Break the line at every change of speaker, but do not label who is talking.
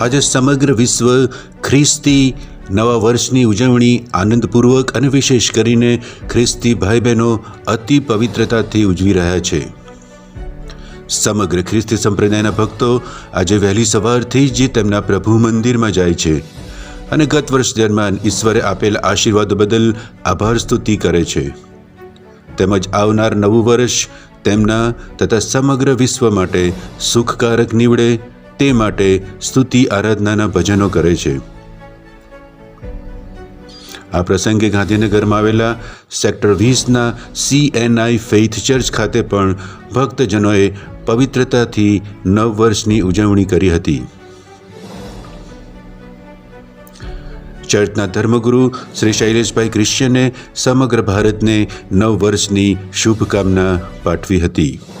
આજે સમગ્ર વિશ્વ ખ્રિસ્તી નવા વર્ષની ઉજવણી આનંદપૂર્વક અને વિશેષ કરીને ખ્રિસ્તી ભાઈ બહેનો અતિ પવિત્રતાથી ઉજવી રહ્યા છે. સમગ્ર ખ્રિસ્તી સંપ્રદાયના ભક્તો આજે વહેલી સવારથી જ તેમના પ્રભુ મંદિરમાં જાય છે અને ગત વર્ષ દરમિયાન ઈશ્વરે આપેલ આશીર્વાદ બદલ આભાર સ્તુતિ કરે છે. તેમજ આવનાર નવું વર્ષ તેમના તથા સમગ્ર વિશ્વ માટે સુખકારક નીવડે તે માટે સ્તુતિ, આરાધનાના ભજનો કરે છે. આ પ્રસંગે ગાંધીનગરમાં આવેલા સેક્ટર વીસના સીએનઆઈ ફેઇથ ચર્ચ ખાતે પણ ભક્તજનોએ પવિત્રતાથી નવ વર્ષની ઉજવણી કરી હતી. ચર્ચના ધર્મગુરુ શ્રી શૈલેષભાઈ ક્રિશ્ચને સમગ્ર ભારતને નવ વર્ષની શુભકામના પાઠવી હતી.